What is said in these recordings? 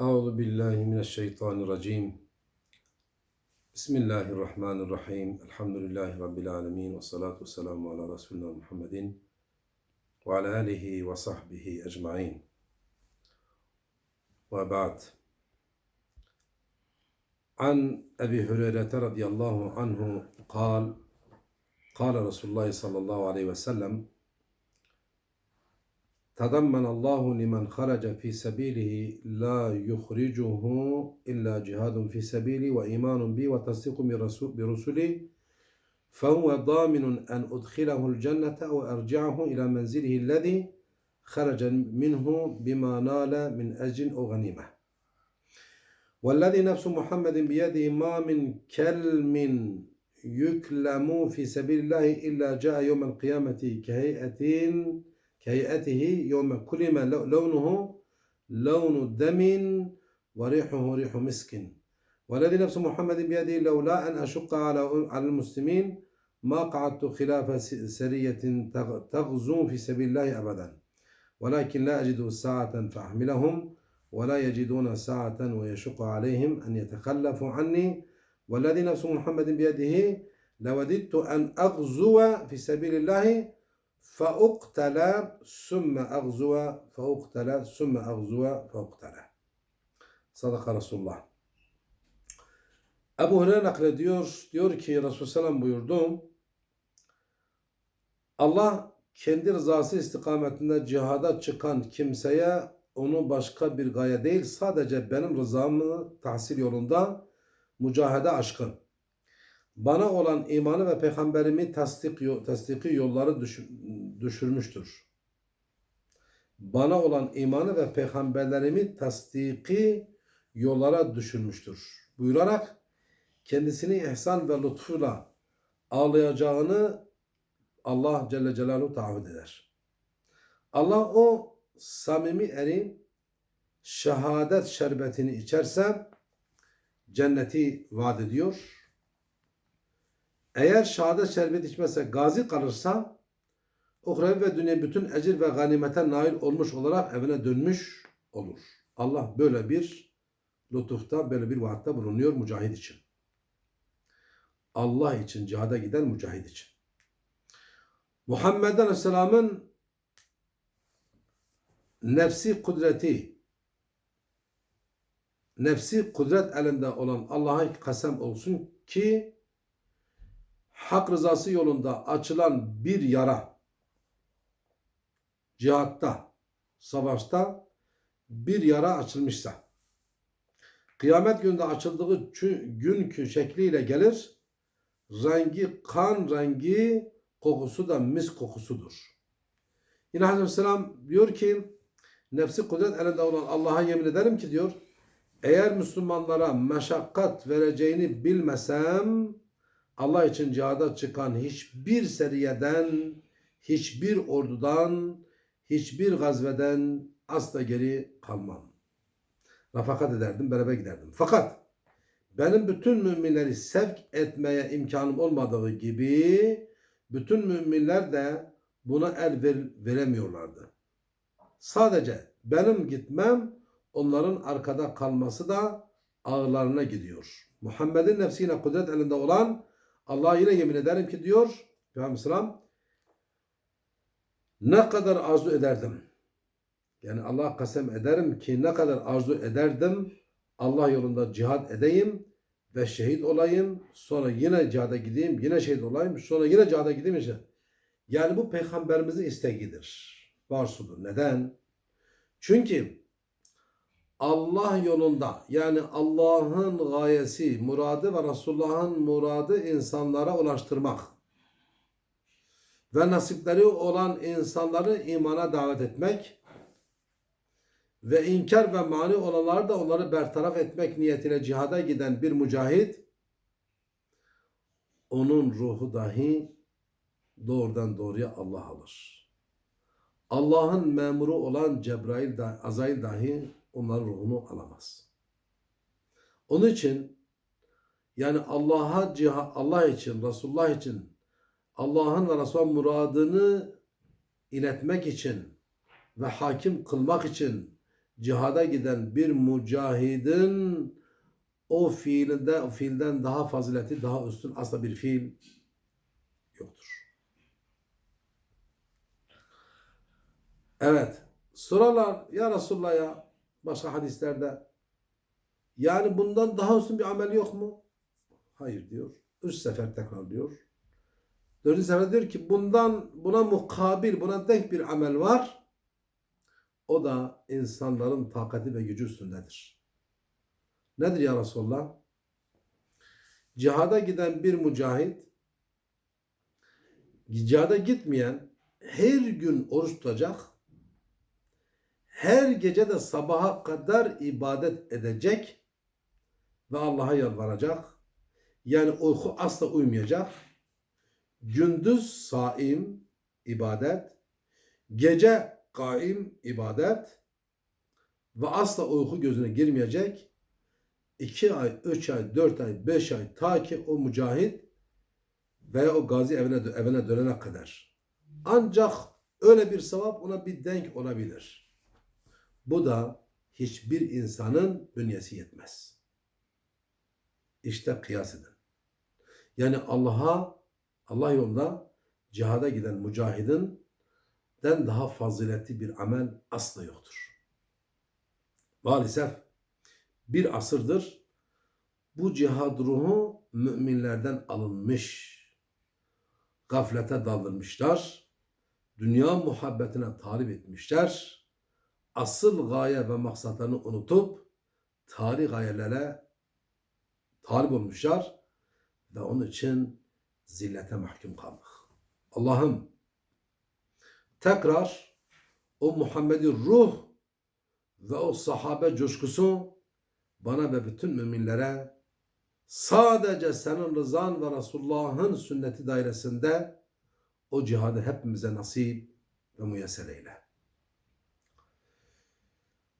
أعوذ بالله من الشيطان الرجيم. بسم الله الرحمن الرحيم. الحمد لله رب العالمين والصلاة والسلام على رسولنا محمد وعلى آله وصحبه أجمعين. وبعد. عن أبي هريرة رضي الله عنه قال قال رسول الله صلى الله عليه وسلم تضمن الله لمن خرج في سبيله لا يخرجه إلا جهاد في سبيلي وإيمان بي وتصديق برسلي فهو ضامن أن أدخله الجنة وأرجعه إلى منزله الذي خرج منه بما نال من أجر أو غنيمة. والذي نفس محمد بيده ما من كلم يكلم في سبيل الله إلا جاء يوم القيامة كهيئة كهيئته يوم كلم لو- لونه لون دم وريحه ريح مسك. والذي نفس محمد بيده لولا أن أشق على على المسلمين ما قعدت خلاف سرية تغ- تغزو في سبيل الله أبدا. ولكن لا أجد ساعة فأحملهم ولا يجدون ساعة ويشق عليهم أن يتخلفوا عني. والذي نفس محمد بيده لوددت أن أغزو في سبيل الله فأقتل ثم أغزو فأقتل ثم أغزو فأقتل صدق Resulullah. Ebu Hureyre naklediyor. Diyor ki Resulullah Sallam buyurdu. Allah kendi rızası istikametinde cihada çıkan kimseye onu başka bir gaye değil sadece benim rızamı tahsil yolunda mücahede aşkı bana olan imanı ve peygamberimi tasdik, tasdiki yolları düş- düşürmüştür. Bana olan imanı ve peygamberlerimi tasdiki yollara düşürmüştür. Buyurarak kendisini ihsan ve lütfuyla ağlayacağını Allah Celle Celaluhu taahhüt eder. Allah o samimi erin şehadet şerbetini içerse cenneti vaat ediyor. Eğer şehadet şerbeti içmezse gazi kalırsa uhrevi ve dünya bütün ecir ve ganimete nail olmuş olarak evine dönmüş olur. Allah böyle bir lütufta, böyle bir vaatte bulunuyor mücahid için. Allah için cihada giden mücahid için. Muhammed Aleyhisselam'ın nefsi kudreti nefsi kudret elinde olan Allah'a kasem olsun ki hak rızası yolunda açılan bir yara cihatta, savaşta bir yara açılmışsa kıyamet gününde açıldığı günkü şekliyle gelir rengi kan rengi kokusu da mis kokusudur. Yine Aleyhisselam diyor ki nefsi kudret elinde olan Allah'a yemin ederim ki diyor eğer Müslümanlara meşakkat vereceğini bilmesem Allah için cihada çıkan hiçbir seriyeden, hiçbir ordudan, hiçbir gazveden asla geri kalmam. Rafakat ederdim, beraber giderdim. Fakat benim bütün müminleri sevk etmeye imkanım olmadığı gibi bütün müminler de buna el ver- veremiyorlardı. Sadece benim gitmem onların arkada kalması da ağlarına gidiyor. Muhammed'in nefsine kudret elinde olan Allah'a yine yemin ederim ki diyor Peygamber Selam ne kadar arzu ederdim. Yani Allah kasem ederim ki ne kadar arzu ederdim Allah yolunda cihad edeyim ve şehit olayım. Sonra yine cihada gideyim, yine şehit olayım. Sonra yine cihada gideyim işte. Yani bu peygamberimizin isteğidir. Varsudur. Neden? Çünkü Allah yolunda yani Allah'ın gayesi, muradı ve Resulullah'ın muradı insanlara ulaştırmak ve nasipleri olan insanları imana davet etmek ve inkar ve mani olanları da onları bertaraf etmek niyetiyle cihada giden bir mücahit onun ruhu dahi doğrudan doğruya Allah alır. Allah'ın memuru olan Cebrail, da, Azrail dahi onların ruhunu alamaz. Onun için yani Allah'a ciha, Allah için, Resulullah için Allah'ın ve Resul'ün muradını iletmek için ve hakim kılmak için cihada giden bir mücahidin o fiilinde, o fiilden daha fazileti, daha üstün asla bir fiil yoktur. Evet. Soralar ya Resulullah ya başka hadislerde yani bundan daha üstün bir amel yok mu? Hayır diyor. Üç sefer tekrarlıyor. Dördüncü sefer diyor ki bundan buna mukabil, buna denk bir amel var. O da insanların takati ve gücü üstündedir. Nedir ya Resulullah? Cihada giden bir mücahit, cihada gitmeyen her gün oruç tutacak, her gece de sabaha kadar ibadet edecek ve Allah'a yalvaracak. Yani uyku asla uymayacak. Gündüz saim ibadet, gece kaim ibadet ve asla uyku gözüne girmeyecek. 2 ay, 3 ay, 4 ay, 5 ay ta ki o mücahit veya o gazi evine, evine dönene kadar. Ancak öyle bir sevap ona bir denk olabilir. Bu da hiçbir insanın bünyesi yetmez. İşte kıyas edin. Yani Allah'a, Allah yolunda cihada giden mücahidin den daha faziletli bir amel asla yoktur. Maalesef bir asırdır bu cihad ruhu müminlerden alınmış. Gaflete daldırmışlar. Dünya muhabbetine talip etmişler. Asıl gaye ve maksatlarını unutup tarih gayelere talip olmuşlar ve onun için zillete mahkum kaldık. Allah'ım tekrar o Muhammed'i ruh ve o sahabe coşkusu bana ve bütün müminlere sadece senin rızan ve Resulullah'ın sünneti dairesinde o cihadı hepimize nasip ve müyesser eyle.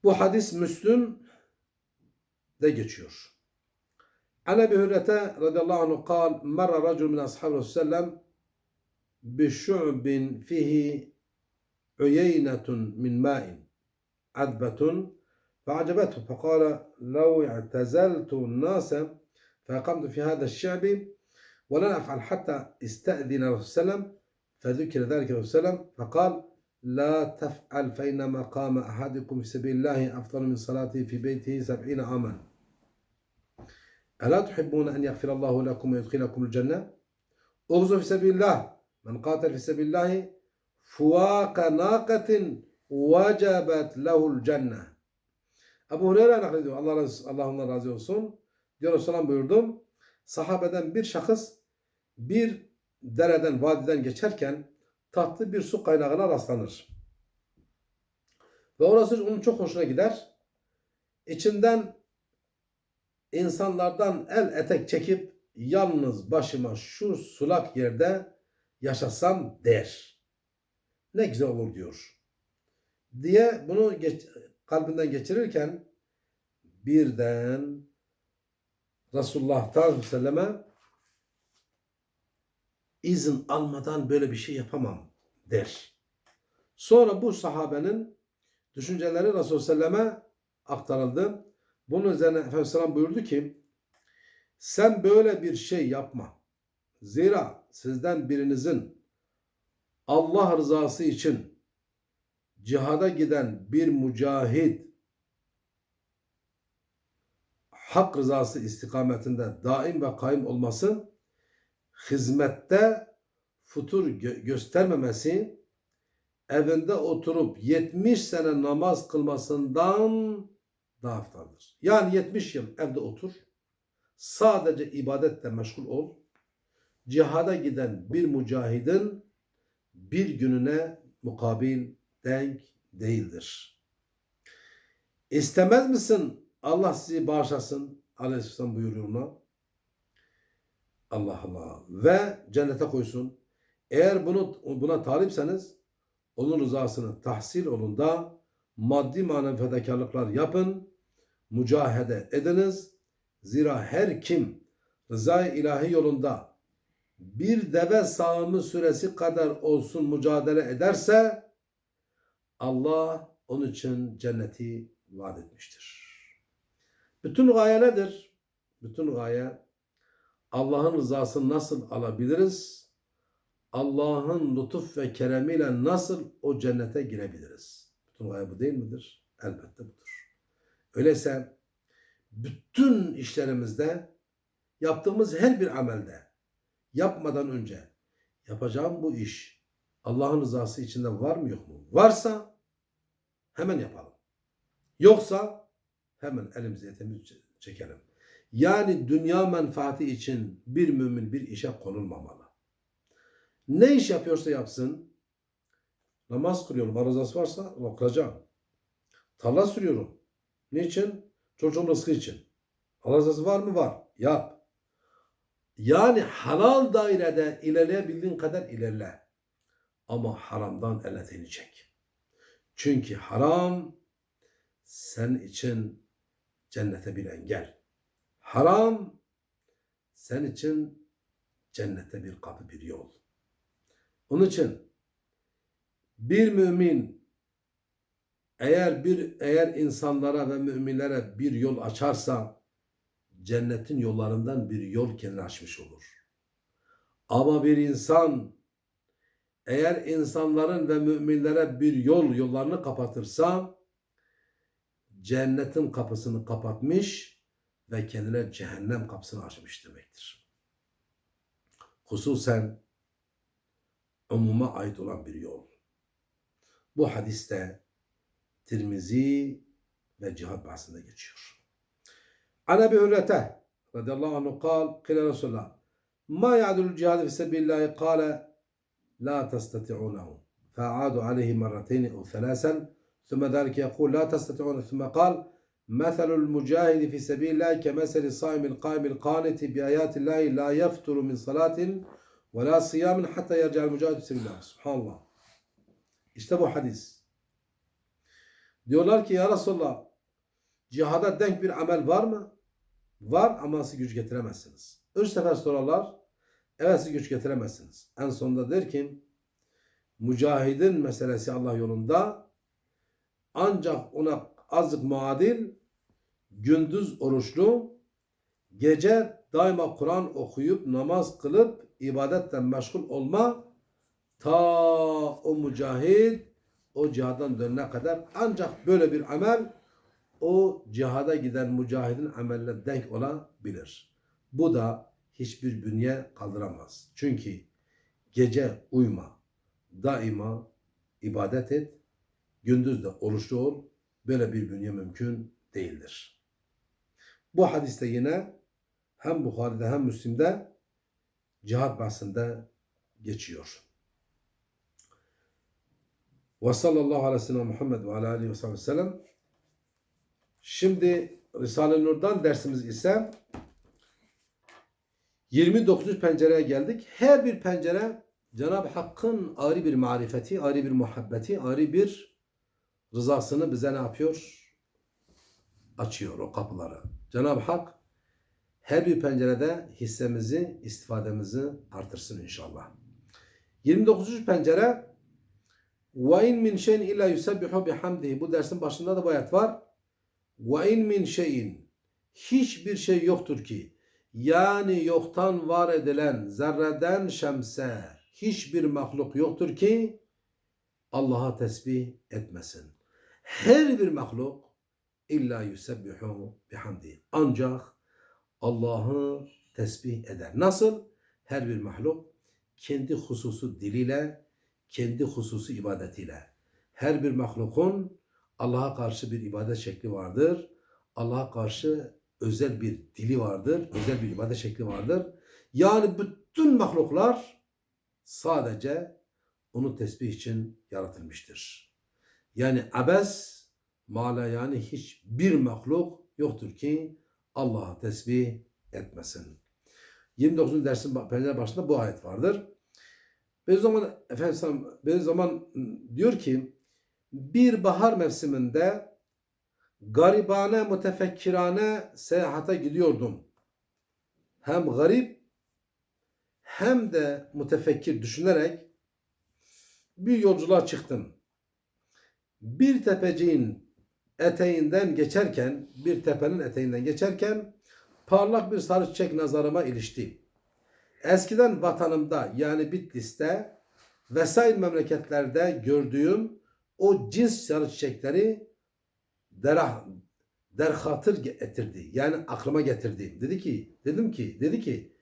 Bu hadis Müslüm de geçiyor. An Ebi Hürrete radıyallahu anh kal merra racul min ashabi Resulullah بشعب فيه عيينة من ماء عذبة فأعجبته فقال لو اعتزلت الناس فأقمت في هذا الشعب ولن أفعل حتى استأذن الرسول صلى الله عليه وسلم فذكر ذلك الرسول صلى الله عليه وسلم فقال La tef'al fe inne makame ahadikum fi sebilillahi afdalu min salati fi beytihi seb'ine amen. Ela tuhibbuna en yagfirallahu lekum ve yudkhilakum cenne? Uğzu fi sebilillah. Men qatel fi sebilillahi fuvâke nâketin vecebet lehul cenne. Ebu Hureyre naklediyor. Allah, razı, Allah ondan razı olsun. Diyor Resulullah buyurdu. Sahabeden bir şahıs bir dereden, vadiden geçerken tatlı bir su kaynağına rastlanır. Ve orası onun çok hoşuna gider. İçinden insanlardan el etek çekip yalnız başıma şu sulak yerde yaşasam der. Ne güzel olur diyor. Diye bunu geç, kalbinden geçirirken birden Resulullah sallallahu aleyhi ve selleme izin almadan böyle bir şey yapamam der. Sonra bu sahabenin düşünceleri Resulullah selleme aktarıldı. Bunun üzerine Efendimiz buyurdu ki sen böyle bir şey yapma. Zira sizden birinizin Allah rızası için cihada giden bir mücahit hak rızası istikametinde daim ve kaim olması hizmette futur gö- göstermemesi evinde oturup 70 sene namaz kılmasından daha aftaldır. Yani 70 yıl evde otur. Sadece ibadetle meşgul ol. Cihada giden bir mücahidin bir gününe mukabil denk değildir. İstemez misin Allah sizi bağışlasın? Aleyhisselam buyuruyor ona. Allah Allah. Ve cennete koysun. Eğer bunu buna talipseniz onun rızasını tahsil olun da maddi manevi fedakarlıklar yapın. Mücahede ediniz. Zira her kim rızayı ilahi yolunda bir deve sağımı süresi kadar olsun mücadele ederse Allah onun için cenneti vaat etmiştir. Bütün gaye nedir? Bütün gaye Allah'ın rızasını nasıl alabiliriz? Allah'ın lütuf ve keremiyle nasıl o cennete girebiliriz? Bütün gaye bu değil midir? Elbette budur. Öyleyse bütün işlerimizde yaptığımız her bir amelde yapmadan önce yapacağım bu iş Allah'ın rızası içinde var mı yok mu? Varsa hemen yapalım. Yoksa hemen elimizi etimizi çekelim. Yani dünya menfaati için bir mümin bir işe konulmamalı. Ne iş yapıyorsa yapsın. Namaz kılıyorum. Arızası varsa kılacağım. Tarla sürüyorum. Niçin? Çocuğun rızkı için. Arızası var mı? Var. Yap. Yani halal dairede ilerleyebildiğin kadar ilerle. Ama haramdan elletini çek. Çünkü haram sen için cennete bir engel. Haram sen için cennete bir kapı bir yol. Onun için bir mümin eğer bir eğer insanlara ve müminlere bir yol açarsa cennetin yollarından bir yol kendine açmış olur. Ama bir insan eğer insanların ve müminlere bir yol yollarını kapatırsa cennetin kapısını kapatmış ve kendine cehennem kapısını açmış demektir. Hususen umuma ait olan bir yol. Bu hadiste Tirmizi ve cihad bahsinde geçiyor. An Ebi Hürrete radıyallahu anhu kal, kile Resulullah, ma ya'dul cihad fi sebilillahi kale la testati'unehu. فأعادوا عليه مرتين أو ثلاثا ثم ذلك يقول لا تستطيعون ثم قال Meselul mücahidi fi sebillah kemeseli saimil kaimil kaneti bi ayatillahi la yefturu min salatin ve la siyamin hatta yercel mücahidu sebillah. Subhanallah. İşte bu hadis. Diyorlar ki ya Resulallah cihada denk bir amel var mı? Var ama siz güç getiremezsiniz. Üç sefer sorarlar. Evet siz güç getiremezsiniz. En sonunda der ki mücahidin meselesi Allah yolunda ancak ona azıcık muadil gündüz oruçlu gece daima Kur'an okuyup namaz kılıp ibadetten meşgul olma ta o mücahid o cihadan dönene kadar ancak böyle bir amel o cihada giden mücahidin ameline denk olabilir. Bu da hiçbir bünye kaldıramaz. Çünkü gece uyma, daima ibadet et, gündüz de oruçlu ol. Böyle bir bünye mümkün değildir. Bu hadiste yine hem Bukhari'de hem Müslim'de cihat bahsinde geçiyor. Ve sallallahu aleyhi ve sellem Muhammed ve aleyhi ve sellem. Şimdi Risale-i Nur'dan dersimiz ise 29. pencereye geldik. Her bir pencere Cenab-ı Hakk'ın ayrı bir marifeti, ayrı bir muhabbeti, ayrı bir rızasını bize ne yapıyor? Açıyor o kapıları. Cenab-ı Hak her bir pencerede hissemizi, istifademizi artırsın inşallah. 29. pencere ve in min şeyin illa yusabbihu bihamdihi. Bu dersin başında da bayat var. Ve in min şeyin hiçbir şey yoktur ki yani yoktan var edilen zerreden şemse hiçbir mahluk yoktur ki Allah'a tesbih etmesin. Her bir mahluk illa yusebbihu bihamdi. Ancak Allah'ı tesbih eder. Nasıl? Her bir mahluk kendi hususu diliyle, kendi hususu ibadetiyle. Her bir mahlukun Allah'a karşı bir ibadet şekli vardır. Allah'a karşı özel bir dili vardır, özel bir ibadet şekli vardır. Yani bütün mahluklar sadece onu tesbih için yaratılmıştır. Yani abes, mala yani hiçbir mahluk yoktur ki Allah'a tesbih etmesin. 29. dersin pencere başında bu ayet vardır. Bir zaman Efendimiz bir zaman diyor ki bir bahar mevsiminde garibane mütefekkirane seyahate gidiyordum. Hem garip hem de mütefekkir düşünerek bir yolculuğa çıktım. Bir tepeciğin eteğinden geçerken, bir tepenin eteğinden geçerken parlak bir sarı çiçek nazarıma ilişti. Eskiden vatanımda yani Bitlis'te vesaire memleketlerde gördüğüm o cins sarı çiçekleri derah, derhatır getirdi. Yani aklıma getirdi. Dedi ki, dedim ki, dedi ki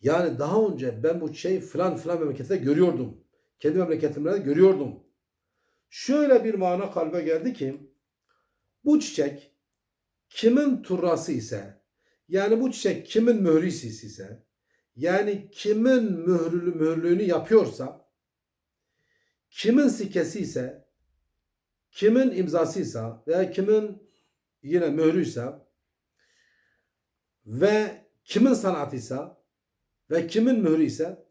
yani daha önce ben bu çiçeği filan filan memlekette görüyordum. Kendi memleketimde de görüyordum. Şöyle bir mana kalbe geldi ki bu çiçek kimin turrası ise yani bu çiçek kimin mührisi ise yani kimin mührlü mührlüğünü yapıyorsa kimin sikesi ise kimin imzasıysa veya kimin yine mührüyse ve kimin sanatıysa ve kimin mührü ise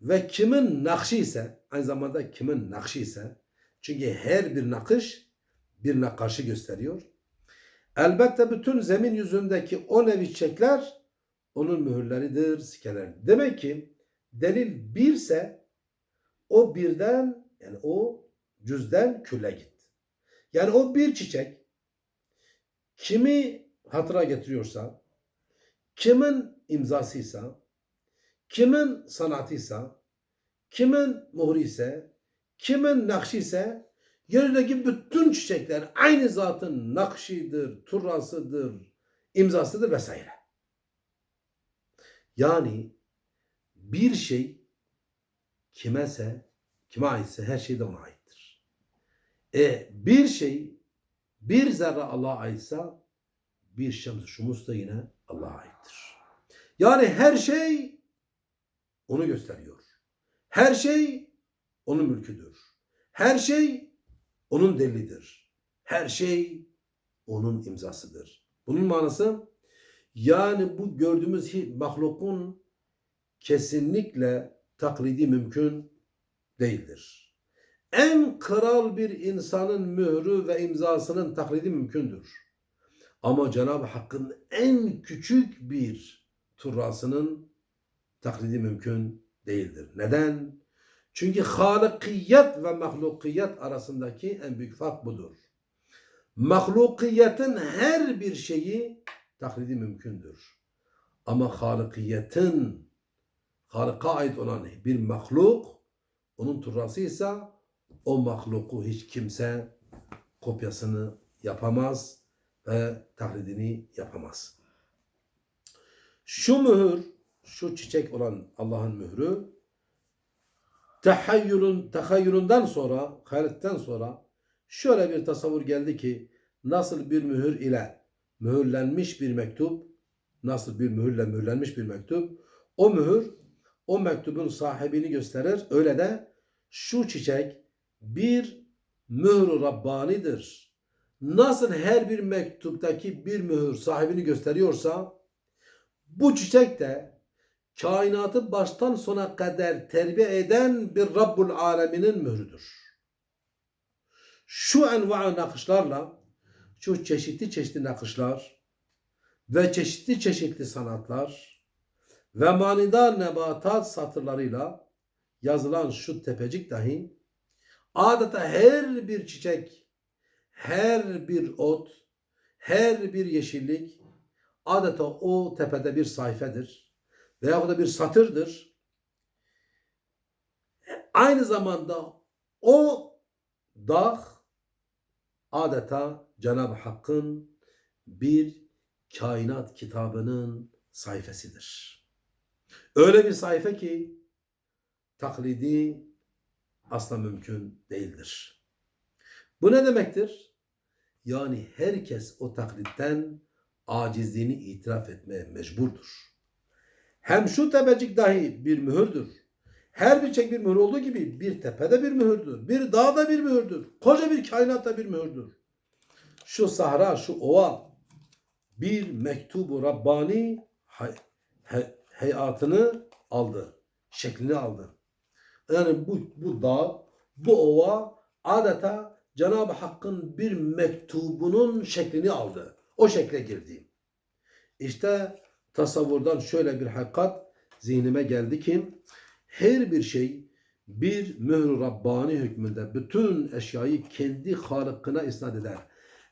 ve kimin nakşi ise aynı zamanda kimin nakşi ise çünkü her bir nakış bir nakaşı gösteriyor. Elbette bütün zemin yüzündeki o nevi çiçekler onun mühürleridir, sikeler. Demek ki delil birse o birden yani o cüzden külle git. Yani o bir çiçek kimi hatıra getiriyorsa, kimin imzasıysa, kimin sanatıysa, kimin muhri ise, kimin nakşi ise, yeryüzündeki bütün çiçekler aynı zatın nakşidir, turrasıdır, imzasıdır vesaire. Yani bir şey kimese, kime aitse her şey de ona aittir. E bir şey bir zerre Allah'a aitse bir şems şumus da yine Allah'a aittir. Yani her şey onu gösteriyor. Her şey onun mülküdür. Her şey onun delilidir. Her şey onun imzasıdır. Bunun manası yani bu gördüğümüz mahlukun kesinlikle taklidi mümkün değildir. En kral bir insanın mührü ve imzasının taklidi mümkündür. Ama Cenab-ı Hakk'ın en küçük bir turrasının taklidi mümkün değildir. Neden? Çünkü halikiyet ve mahlukiyet arasındaki en büyük fark budur. Mahlukiyetin her bir şeyi taklidi mümkündür. Ama halikiyetin Halık'a ait olan bir mahluk onun turrasıysa o mahluku hiç kimse kopyasını yapamaz ve taklidini yapamaz. Şu mühür, şu çiçek olan Allah'ın mührü tehayyülün, tehayyülünden sonra, hayaletten sonra şöyle bir tasavvur geldi ki nasıl bir mühür ile mühürlenmiş bir mektup, nasıl bir mühürle mühürlenmiş bir mektup, o mühür o mektubun sahibini gösterir. Öyle de şu çiçek bir mührü Rabbani'dir. Nasıl her bir mektuptaki bir mühür sahibini gösteriyorsa bu çiçek de kainatı baştan sona kadar terbiye eden bir Rabbul Aleminin mührüdür. Şu enva nakışlarla, şu çeşitli çeşitli nakışlar ve çeşitli çeşitli sanatlar ve manidar nebatat satırlarıyla yazılan şu tepecik dahi adeta her bir çiçek, her bir ot, her bir yeşillik adeta o tepede bir sayfedir veya da bir satırdır. Aynı zamanda o dağ adeta Cenab-ı Hakk'ın bir kainat kitabının sayfasıdır. Öyle bir sayfa ki taklidi asla mümkün değildir. Bu ne demektir? Yani herkes o taklitten acizliğini itiraf etmeye mecburdur. Hem şu tepecik dahi bir mühürdür. Her bir çek bir mühür olduğu gibi bir tepede bir mühürdür. Bir dağda bir mühürdür. Koca bir kainatta bir mühürdür. Şu sahra, şu ova bir mektubu Rabbani hay- he- hayatını aldı. Şeklini aldı. Yani bu, bu dağ, bu ova adeta Cenab-ı Hakk'ın bir mektubunun şeklini aldı. O şekle girdi. İşte tasavvurdan şöyle bir hakikat zihnime geldi ki her bir şey bir mührü Rabbani hükmünde bütün eşyayı kendi halıkına isnat eder.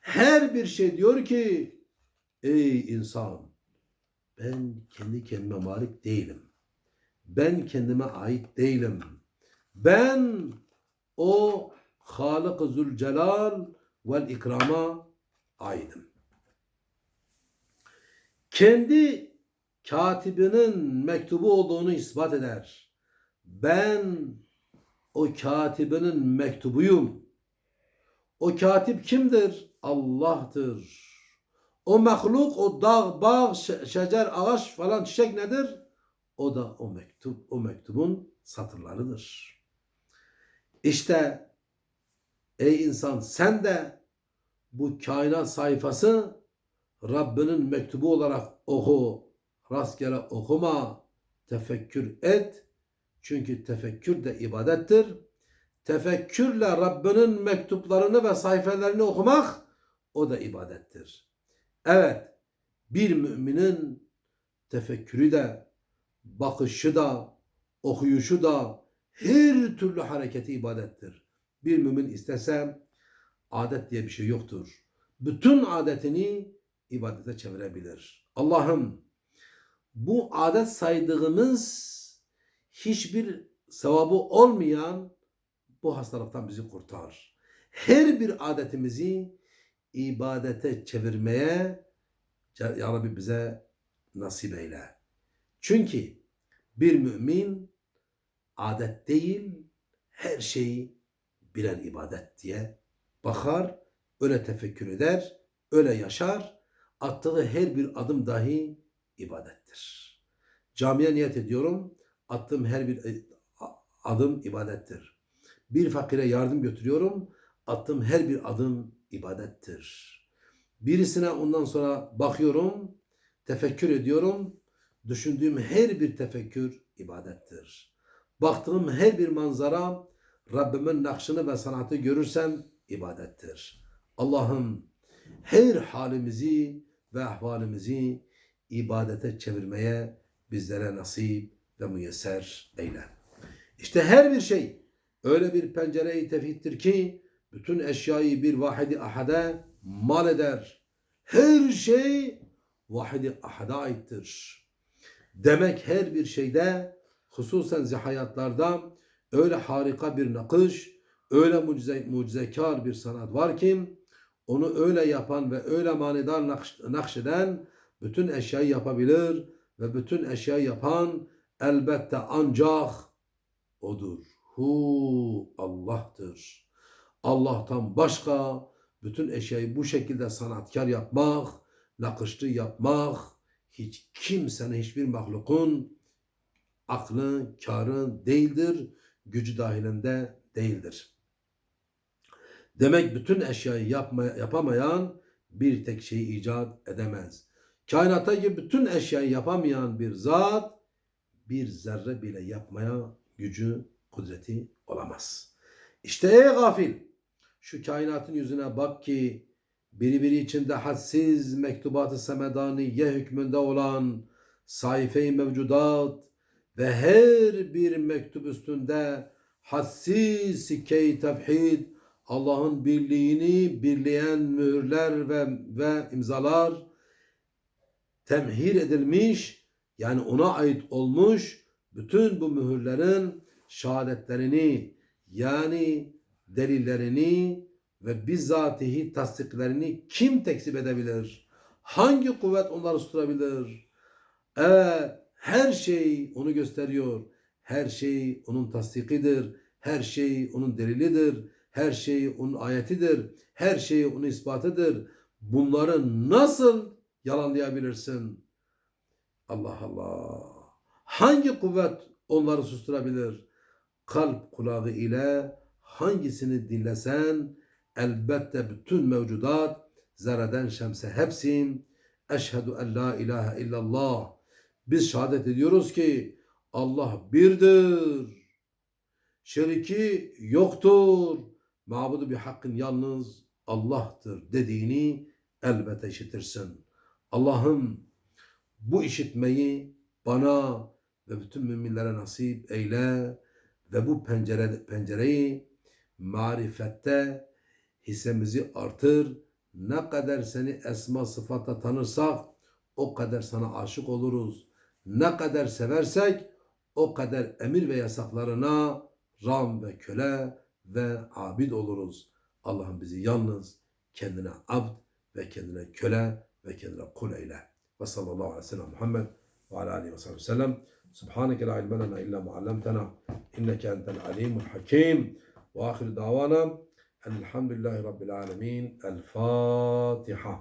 Her bir şey diyor ki ey insan ben kendi kendime malik değilim. Ben kendime ait değilim. Ben o Halık-ı Zülcelal vel İkram'a aidim. Kendi katibinin mektubu olduğunu ispat eder. Ben o katibinin mektubuyum. O katip kimdir? Allah'tır. O mahluk, o dağ, bağ, şe- şecer, ağaç falan çiçek nedir? O da o mektup, o mektubun satırlarıdır. İşte ey insan sen de bu kainat sayfası Rabbinin mektubu olarak oku. Rastgele okuma, tefekkür et. Çünkü tefekkür de ibadettir. Tefekkürle Rabbinin mektuplarını ve sayfalarını okumak o da ibadettir. Evet, bir müminin tefekkürü de, bakışı da, okuyuşu da, her türlü hareketi ibadettir. Bir mümin istese adet diye bir şey yoktur. Bütün adetini ibadete çevirebilir. Allah'ım bu adet saydığımız hiçbir sevabı olmayan bu hastalıktan bizi kurtar. Her bir adetimizi ibadete çevirmeye Ya Rabbi bize nasip eyle. Çünkü bir mümin adet değil her şeyi birer ibadet diye bakar, öyle tefekkür eder, öyle yaşar. Attığı her bir adım dahi ibadettir. Camiye niyet ediyorum. Attığım her bir e, adım ibadettir. Bir fakire yardım götürüyorum. Attığım her bir adım ibadettir. Birisine ondan sonra bakıyorum, tefekkür ediyorum. Düşündüğüm her bir tefekkür ibadettir. Baktığım her bir manzara Rabbimin nakşını ve sanatı görürsem ibadettir. Allah'ım her halimizi ve ahvalimizi ibadete çevirmeye bizlere nasip ve müyesser eyle. İşte her bir şey öyle bir pencere-i tevhiddir ki bütün eşyayı bir vahidi ahade mal eder. Her şey vahidi ahada aittir. Demek her bir şeyde hususen zihayatlarda öyle harika bir nakış, öyle mucize, mucizekar bir sanat var ki onu öyle yapan ve öyle manidar nakş, nakşeden bütün eşyayı yapabilir ve bütün eşyayı yapan elbette ancak odur. Hu Allah'tır. Allah'tan başka bütün eşyayı bu şekilde sanatkar yapmak, nakışlı yapmak hiç kimsenin, hiçbir mahlukun aklı, karı değildir, gücü dahilinde değildir. Demek bütün eşyayı yapma, yapamayan bir tek şeyi icat edemez. Kainattaki bütün eşyayı yapamayan bir zat bir zerre bile yapmaya gücü, kudreti olamaz. İşte ey gafil şu kainatın yüzüne bak ki biri biri içinde hadsiz mektubat-ı semedaniye hükmünde olan sayfe-i mevcudat ve her bir mektup üstünde hadsiz sikke-i tevhid Allah'ın birliğini birleyen mühürler ve, ve imzalar temhir edilmiş yani ona ait olmuş bütün bu mühürlerin şehadetlerini yani delillerini ve bizzatihi tasdiklerini kim tekzip edebilir? Hangi kuvvet onları susturabilir? Evet, her şey onu gösteriyor. Her şey onun tasdikidir. Her şey onun delilidir. Her şey onun ayetidir. Her şey onun ispatıdır. Bunları nasıl yalanlayabilirsin? Allah Allah. Hangi kuvvet onları susturabilir? Kalp kulağı ile hangisini dinlesen elbette bütün mevcudat zerreden şemse hepsi eşhedü en la ilahe illallah biz şehadet ediyoruz ki Allah birdir. Şeriki yoktur. Mabudu bir hakkın yalnız Allah'tır dediğini elbette işitirsin. Allah'ım bu işitmeyi bana ve bütün müminlere nasip eyle ve bu pencere, pencereyi marifette hissemizi artır Ne kadar seni esma sıfatla tanırsak o kadar sana aşık oluruz. Ne kadar seversek o kadar emir ve yasaklarına ram ve köle ve abid oluruz. Allah'ım bizi yalnız kendine abd ve kendine köle ve kendine kul eyle. Ve sallallahu aleyhi ve sellem Muhammed ve ala aleyhi ve sellem sellem. Subhaneke la ilme lena illa muallemtena inneke entel alimul hakim. Ve ahir davana elhamdülillahi rabbil alemin. El Fatiha.